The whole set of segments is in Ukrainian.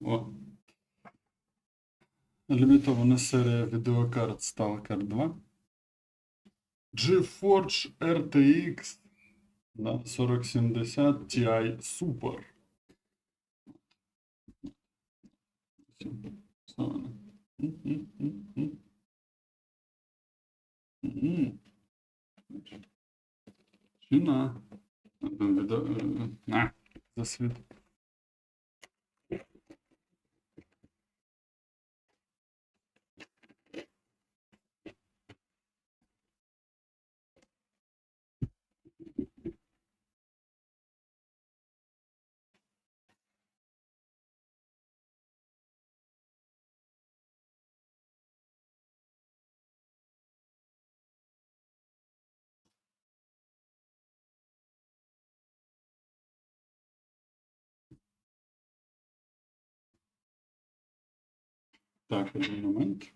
О. Лімітована серія відеокарт Stalker 2. GeForce RTX на 4070 Ti Super. Все воно. Так, один момент.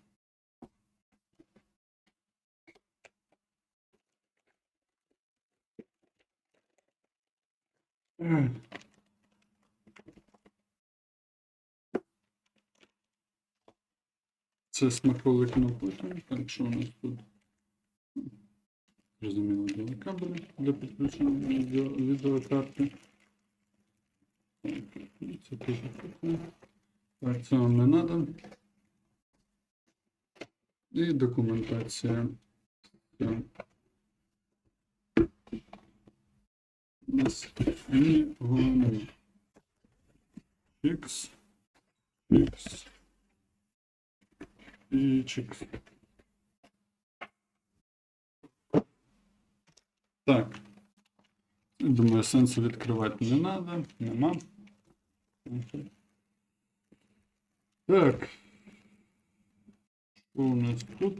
Це смаколик на потім. Так, що у нас тут? Розуміло, два кабелі для підключення відео, відеокарти. Так, це теж. Так, це вам не треба. І документація. Все. Нас і головне. Фікс. Фікс. І чикс. Так. Думаю, сенсу відкривати не треба. Нема. Окей. Так. Що у нас тут?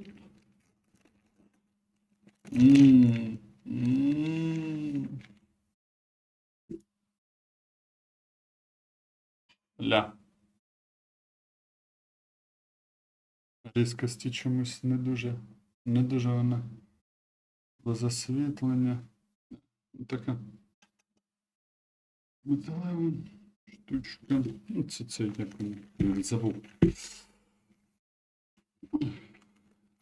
Ля. Різкості чомусь не дуже, не дуже вона. Бо засвітлення. Така. Металева штучка. Ну, це це як забув.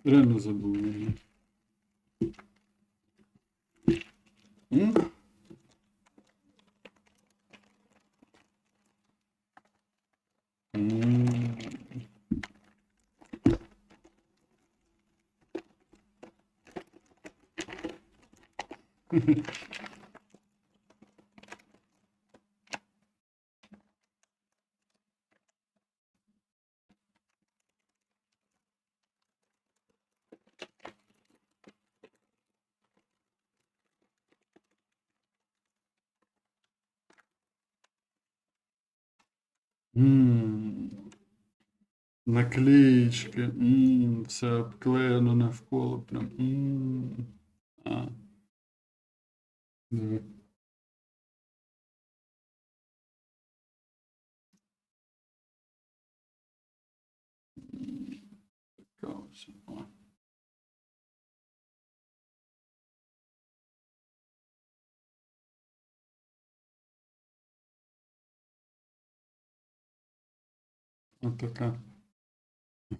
Реально забув її. М? М. М. Все обклеєно навколо. Прям. А. Диви. Така ось. Отака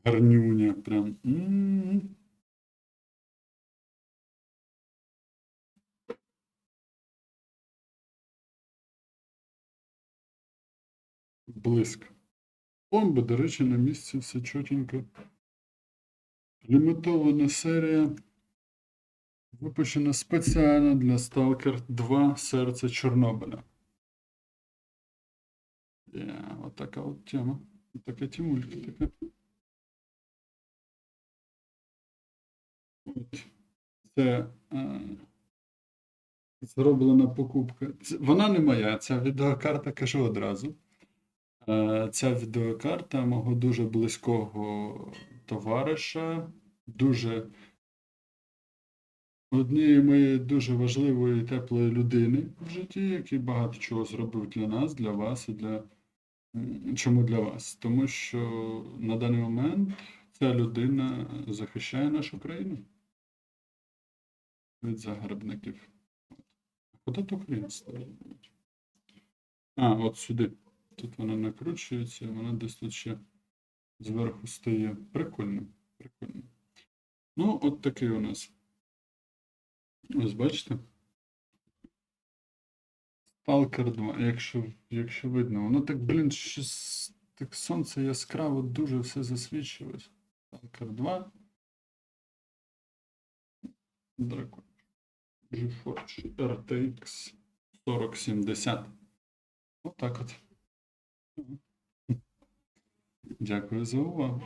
гарнюня прям. Блиск. Бомба, до речі, на місці все чотенько. Лімітована серія. Випущена спеціально для Stalker 2 Серце Чорнобиля. Yeah, от така от тема. Така тімулька така. От. Це е, зроблена покупка. Вона не моя, ця відеокарта кажу одразу. Е, Ця відеокарта мого дуже близького товариша, дуже однієї моєї дуже важливої і теплої людини в житті, який багато чого зробив для нас, для вас і для чому для вас? Тому що на даний момент ця людина захищає нашу країну від загарбників. Куди то хрін? А, от сюди. Тут вона накручується, вона десь тут ще зверху стає. Прикольно. Прикольно. Ну, от такий у нас. Ось бачите? Stalker 2, якщо, якщо видно. Воно так, блін, щось так сонце яскраво дуже все засвічилось. Stalker 2. Дракон. GeForce RTX 4070. Отак от. Дякую за увагу.